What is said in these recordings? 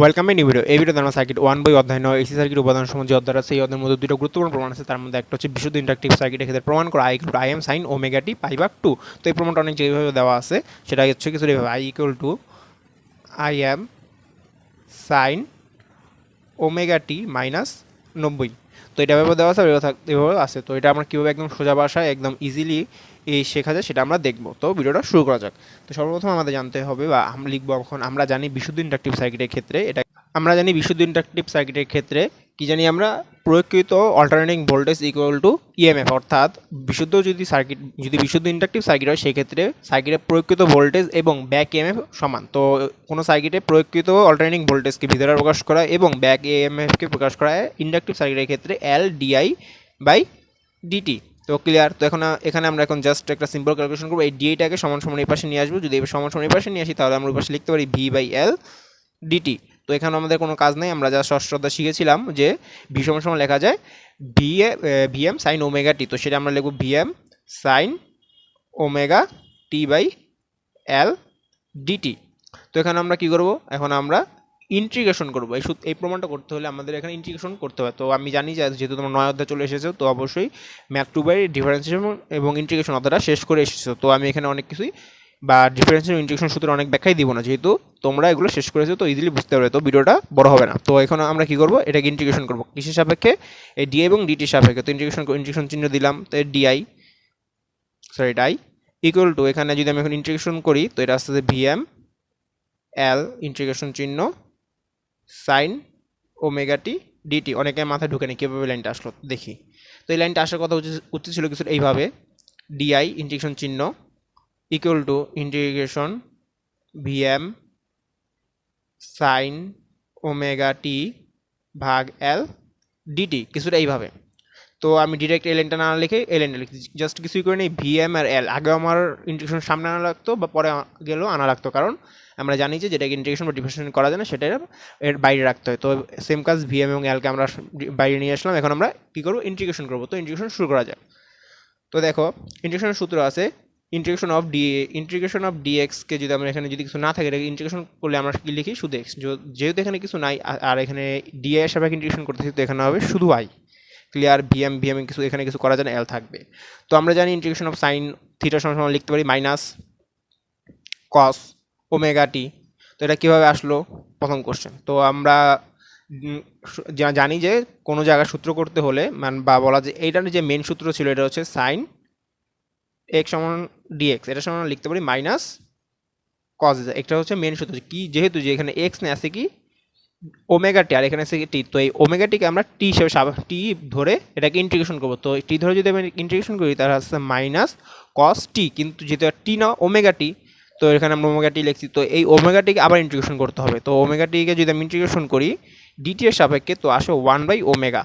Welcome এই video এই ভিডিওতে আমরা সার্কিট ওয়ান বই অধ্যায় নয় এসি সার্কিট উপাদান সময় যে অধ্যায় আছে। এই অধ্যায়ের মধ্যে দুটো গুরুত্বপূর্ণ প্রমাণ আছে। তার মধ্যে একটা হচ্ছে বিশুদ্ধ ইন্ডাকটিভ সার্কিটের ক্ষেত্রে প্রমাণ করা। I I M sine omega t pi by two তো এই প্রমাণটা অনেক যেভাবে দেওয়া আছে সেটা হচ্ছে কিছু এইভাবে I equal to I M sine omega t minus নব্বই। তো এটা এভাবে দেওয়া আছে এভাবে আছে। তো এটা আমরা কীভাবে একদম সোজা ভাষায় একদম ইজিলি এই শেখা যায় সেটা আমরা দেখব। তো ভিডিওটা শুরু করা যাক। তো সর্বপ্রথম আমাদের জানতে হবে বা আমরা লিখব এখন, আমরা জানি বিশুদ্ধ ইন্ডাকটিভ সার্কিটের ক্ষেত্রে এটা আমরা জানি বিশুদ্ধ ইন্ডাকটিভ সার্কিটের ক্ষেত্রে কি জানি আমরা, প্রয়োগকৃত alternating voltage equal to EMF অর্থাৎ বিশুদ্ধ যদি সার্কিট যদি বিশুদ্ধ ইন্ডাকটিভ সার্কিট হয়, সেক্ষেত্রে সার্কিটে প্রয়োগকৃত ভোল্টেজ এবং ব্যাক ইএমএফ সমান। তো কোনো সার্কিটে প্রয়োগকৃত অল্টারনেটিং ভোল্টেজকে ভিতরে প্রকাশ করা এবং ব্যাক ইএমএফকে প্রকাশ করা ইন্ডাকটিভ সার্কিটের ক্ষেত্রে এল ডিআই বাই ডিটি তো ক্লিয়ার তো এখন, এখানে আমরা এখন জাস্ট একটা সিম্পল ক্যালকুলেশন করব। এই ডিটাকে সমান সমান এই পাশে নিয়ে আসব। যদি সমান সমান এই পাশে নিয়ে আসি, তাহলে আমরা ওই পাশে লিখতে পারি ভি বাই এল ডিটি তো এখানে আমাদের কোনো কাজ নেই, আমরা যা ষষ্ঠতা শিখেছিলাম যে ভি সমান সমান লেখা যায় V A V M sine omega t তো সেটা আমরা লিখব V M sine omega t by L DT তো এখানে আমরা কি করব? এখন আমরা ইন্ট্রিগেশন করব। এই এই প্রমাণটা করতে হলে আমাদের এখানে ইন্ট্রিগেশন করতে হয়। তো আমি জানি যেহেতু তোমার নয় অধ্যায় চলে এসেছ, তো অবশ্যই ম্যাথ টু বাই ডিফারেন্সিয়েশন এবং ইন্ট্রিগেশন অধ্যায়টা শেষ করে এসেছ। তো আমি এখানে অনেক কিছুই বা ডিফারেন্সিয়েশন ইন্টিগ্রেশন সূত্রে অনেক ব্যাখ্যাই দিব না যেহেতু তোমরা এগুলো শেষ করেছ, তো ইজিলি বুঝতে পারবে, তো ভিডিওটা বড় হবে না। তো এখন আমরা কি করব? এটাকে ইন্টিগ্রেশন করব। কিসের সাপেক্ষে? এই ডি এবং ডিটির সাপেক্ষে। তো ইন্টিগ্রেশন ইন্টিগ্রেশন চিহ্ন দিলাম, তো DI sorry DI equal to এখানে যদি আমি এখন ইন্টিগ্রেশন করি, তো এটা আসতেছে ভিএম এল ইন্টিগ্রেশন চিহ্ন সাইন ওমেগা টি ডিটি অনেকে মাথায় ঢুকে নেই কীভাবে লাইনটা আসলো, দেখি। তো এই লাইনটা আসার কথা উচিত ছিল কিছু এইভাবে। ডিআই ইন্টিগ্রেশন চিহ্ন equal to integration VM sine omega t ভাগ এল ডিটি কিছুটা এইভাবে। তো আমি ডিরেক্ট এই লাইনটা না লিখে এই লাইনটা লিখি জাস্ট কিছুই করে নেই ভিএম আর এল আগে আমার ইন্টিগ্রেশন সামনে আনা লাগতো বা পরে গেলেও আনা লাগতো, কারণ আমরা জানি যে যেটাকে ইন্টিগ্রেশন বা ডিফারেন্সিয়েশন করা যায় না, সেটা এর বাইরে রাখতে হয়। তো সেম কাজ ভিএম এবং এলকে আমরা বাইরে নিয়ে আসলাম। এখন আমরা কী করব? ইন্টিগ্রেশন করব। তো ইন্টিগ্রেশন শুরু করা যাক। তো দেখো ইন্টিগ্রেশনের সূত্র আছে integration of D integration of ডিএক্সকে যদি আমরা এখানে যদি কিছু না থাকে, এটাকে ইন্টিগ্রেশন করলে আমরা কি লিখি? শুধু এক্স যেহেতু এখানে কিছু নাই আর এখানে ডিএ এর সাপেক্ষে ইন্টিগ্রেশন করতেছি, তো এখানে হবে শুধু আই ক্লিয়ার ভিএম ভিএম কিছু এখানে কিছু করা যায় এল থাকবে। তো আমরা জানি ইন্টিগ্রেশন অফ সাইন থিটার সমান সমান লিখতে পারি মাইনাস কস ওমেগা টি তো এটা কীভাবে আসলো? প্রথম কোশ্চেন তো আমরা জানি যে কোনো জায়গায় সূত্র করতে হলে, মান বা বলা যে এইটার যে মেন সূত্র ছিল, এটা হচ্ছে সাইন এক্স সমান ডিএক্স এটা সমান লিখতে পারি মাইনাস কজ এটা হচ্ছে মেন সূত্র, কি যেহেতু যে এখানে এক্স না আছে কি? ওমেগা টি আর এখানে আছে টি তো এই ওমেগা টিকে আমরা টি হিসেবে টি ধরে এটাকে ইন্টিগ্রেশন করব। তো টি ধরে যদি আমি ইন্টিগ্রেশন করি, তাহলে হচ্ছে মাইনাস কস টি কিন্তু যেহেতু টি না ওমেগা টি তো এখানে আমরা ওমেগা টি লিখছি। তো এই ওমেগা টিকে আবার ইন্টিগ্রেশন করতে হবে। তো ওমেগা টিকে যদি আমি ইন্টিগ্রেশন করি ডিটি এর সাপেক্ষে তো আসে ওয়ান বাই ওমেগা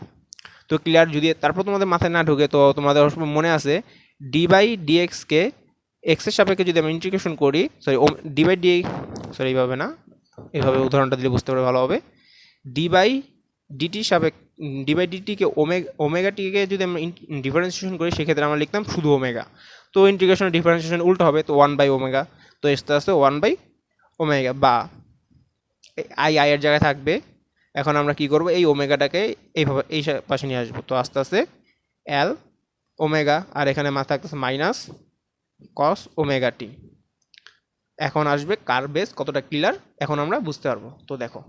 তো ক্লিয়ার যদি, তারপর তোমাদের মাথায় না ঢুকে, তো তোমাদের মনে আছে ডি বাই ডিএক্সকে এক্সের সাপেক্ষে যদি আমি ইন্টিগ্রেশন করি sorry D by D sorry এইভাবে না, এইভাবে উদাহরণটা দিলে বুঝতে পারবে, ভালো হবে। ডি বাই ডিটি সাপেক্ষ ডি বাই ডিটিকে ওমেগা ওমেগাটিকে যদি আমরা ডিফারেন্সিয়েশন করি, সেক্ষেত্রে আমরা লিখতাম শুধু ওমেগা তো ইন্টিগ্রেশন ডিফারেন্সিয়েশন উল্টো হবে, তো ওয়ান বাই ওমেগা তো আসতে আসতে ওয়ান বাই ওমেগা বা আই এর জায়গায় থাকবে। এখন আমরা কি করব, এই ওমেগাটাকে এইভাবে, এই পাশে নিয়ে আসব, তো আস্তে আস্তে এল ওমেগা, আর এখানে মাথা থাকতেছে মাইনাস কস ওমেগা টি। এখন আসবে কার বেস, কতটা ক্লিয়ার, এখন আমরা বুঝতে পারব। তো দেখো,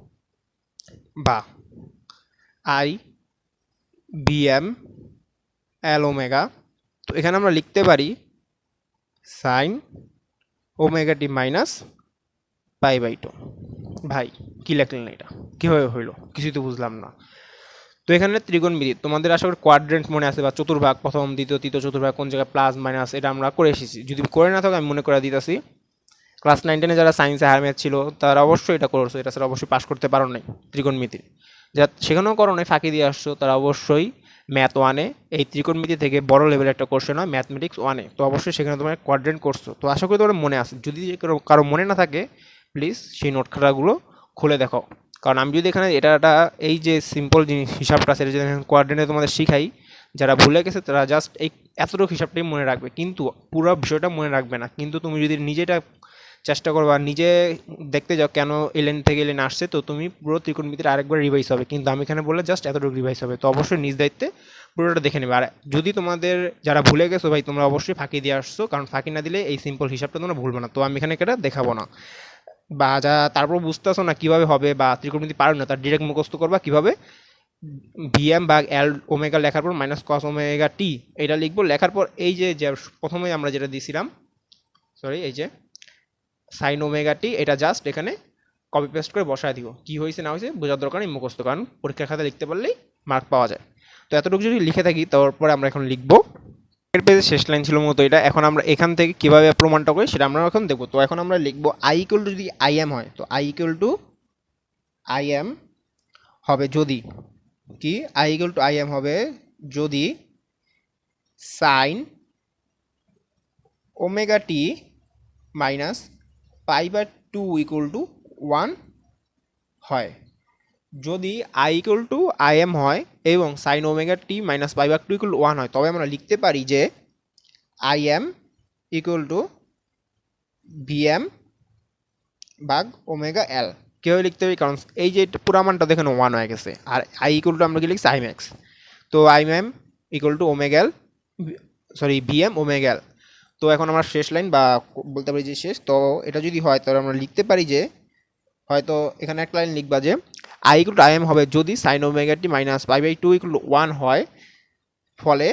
বা, আই বিএম এল ওমেগা, তো এখানে আমরা লিখতে পারি sine omega t minus pi by two. ভাই, কী লেখলেন এটা? কীভাবে হইল? কিছুই তো বুঝলাম না। তো এখানে ত্রিকোণমিতি তোমাদের আশা করি কোয়াড্রেন্ট মনে আছে বা চতুর্ভাগ, প্রথম, দ্বিতীয়, তৃতীয়, চতুর্ভাগ, কোন জায়গায় প্লাস মাইনাস এটা আমরা করে এসেছি। যদি করে না থাকো, আমি মনে করে দিতেছি। ক্লাস নাইন টেনে যারা সায়েন্সে হায়ার ম্যাথ ছিল, তারা অবশ্যই এটা করছ। এটা স্যার অবশ্যই পাশ করতে পারো নাই ত্রিকোণমিতির যা সেখানেও করো নাই, ফাঁকি দিয়ে আসছো, তারা অবশ্যই ম্যাথ ওয়ানে এই ত্রিকোণমিতি থেকে বড় লেভেলের একটা কোশ্চেন হয় ম্যাথমেটিক্স ওয়ানে তো অবশ্যই সেখানে তোমার কোয়াড্রেন্ট করছ। তো আশা করি তোমার মনে আছে। যদি কারো- মনে না থাকে প্লিজ সেই নোট খাতাগুলো খুলে দেখো কারণ আমি যদি এখানে এটা এই যে সিম্পল জিনিস হিসাবটা, সেটা যদি কোয়াড্রেন্টে তোমাদের শিখাই, যারা ভুলে গেছে তারা জাস্ট এই এতটুকু হিসাবটাই মনে রাখবে। কিন্তু পুরো বিষয়টা মনে রাখবে না। কিন্তু তুমি যদি নিজেটা চেষ্টা করবা নিজে দেখতে যাও কেন এলেন থেকে এলেন আসছে, তো তুমি পুরো ত্রিকোণমিতির আরেকবার রিভাইজ হবে। কিন্তু আমি এখানে বললে জাস্ট এতটুকু রিভাইজ হবে। তো অবশ্যই নিজ দায়িত্বে পুরোটা দেখে নেবে। আর যদি তোমাদের যারা ভুলে গেছো ভাই, তোমরা অবশ্যই ফাঁকি দিয়ে আসছো। কারণ ফাঁকি না দিলে এই সিম্পল হিসাবটা তোমরা ভুলবে না। তো আমি এখানে এটা দেখাবো না। বা যা তারপর বুঝতেছো না কীভাবে হবে বা ত্রিকোণমিতি পারো না, তার ডিরেক্ট মুখস্থ করবা কীভাবে? ভিএম বা এল ওমেগা লেখার পর মাইনাস কস ওমেগা টি এটা লিখব। লেখার পর এই যে প্রথমে আমরা যেটা দিয়েছিলাম সরি এই যে সাইন ওমেগা টি এটা জাস্ট এখানে কপি পেস্ট করে বসায় দিব। কি হয়েছে না হয়েছে বোঝার দরকার নেই, মুখস্থ। কারণ পরীক্ষার খাতা লিখতে পারলেই মার্ক পাওয়া যায়। তো এতটুকু যদি লিখে থাকি, তারপরে আমরা এখন লিখব। এর পেজে শেষ লাইন ছিল মতো এটা। এখন আমরা এখান থেকে কীভাবে প্রমাণটা করি সেটা আমরা এখন দেখব। তো এখন আমরা লিখব আই ইকুয়াল টু যদি আই এম হয়, তো I equal to I M হবে যদি কি? I equal to I M হবে যদি sine omega t minus pi by two equal to one হয়। যদি I equal to I M হয় এবং sine omega t minus pi by two equal one হয়, তবে আমরা লিখতে পারি যে I M equal to V M by omega L কীভাবে লিখতে পারি কারণ এই যে পুরো মানটা দেখেন ওয়ান হয়ে গেছে। আর আই ইকুয়াল টু আমরা কি লিখছি? আই ম্যাক্স তো I ma'am equal to omega L sorry V M omega L তো এখন আমরা শেষ লাইন বা বলতে পারি যে শেষ। তো এটা যদি হয়, তাহলে আমরা লিখতে পারি যে, হয়তো এখানে একটা লাইন লিখবা যে I equal to I M হবে যদি sine omega t minus pi by two equal one হয়, ফলে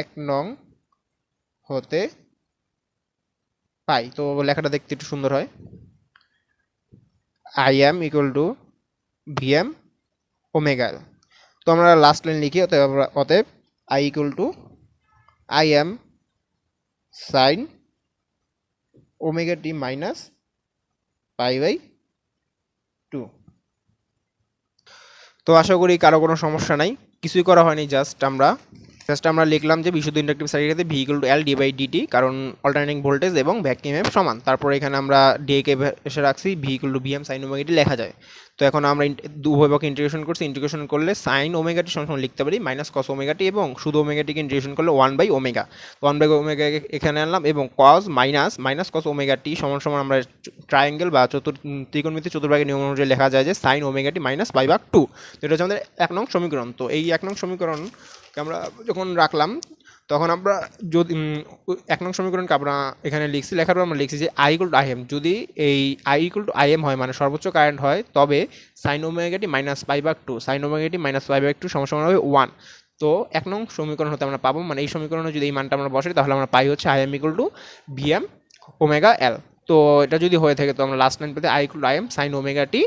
এক নং হতে পাই। তো লেখাটা দেখতে একটু সুন্দর হয়। I M equal to V M omega তো আমরা লাস্ট লাইন লিখি, অতএব অতএব I equal to I M sine omega t minus pi by two. তো আশা করি কারও কোনো সমস্যা নাই। কিছুই করা হয়নি, জাস্ট আমরা জাস্ট আমরা লিখলাম যে বিশুদ্ধ ইন্ডাকটিভ সার্কিটের V equal to L D by DT কারণ অল্টারনেটিং ভোল্টেজ এবং ভ্যাকিউম এফ সমান। তারপর এখানে আমরা ডিএকে এসে রাখছি V equal to VM sine omega t লেখা যায়। তো এখন আমরা উভয়পক্ষে ইন্টিগ্রেশন করছি। ইন্টিগ্রেশন করলে সাইন ওমেগাটি সমান লিখতে পারি মাইনাস কস ওমেগাটি এবং শুধু ওমেগাটিকে ইন্টিগ্রেশন করলে one by omega one by omega এখানে আনলাম এবং cos minus minus cos omega t সমান সমান আমরা ট্রায়াঙ্গেল বা চতুর ত্রিকোণমিতি চতুর্ভাগের নিয়ম অনুযায়ী লেখা যায় যে sine omega t minus pi by two এটা হচ্ছে আমাদের এক নং সমীকরণ। তো এই এক নং সমীকরণকে আমরা যখন রাখলাম, তখন আমরা যদি এক নং সমীকরণকে আমরা এখানে লিখছি, লেখার পর আমরা লিখছি যে I equal to I M যদি এই I equal to I M হয় মানে সর্বোচ্চ কারেন্ট হয়, তবে sign omega t minus pi by two sine omega t minus pi by two সমান হবে ওয়ান তো এক নং সমীকরণ হতে আমরা পাবো মানে এই সমীকরণে যদি এই মানটা আমরা বসাই, তাহলে আমরা পাই হচ্ছে I M equal to V M omega L তো এটা যদি হয়ে থাকে, তো আমরা লাস্ট লাইন পেতে I equal to I M sine omega t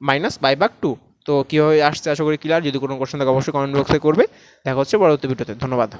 minus pi by two তো কীভাবে আসছে আশা করি ক্লিয়ার যদি কোনো কোশ্চেন থাকে অবশ্যই কমেন্ট বক্সে করবে। দেখা হচ্ছে পরবর্তী ভিডিওতে ধন্যবাদ।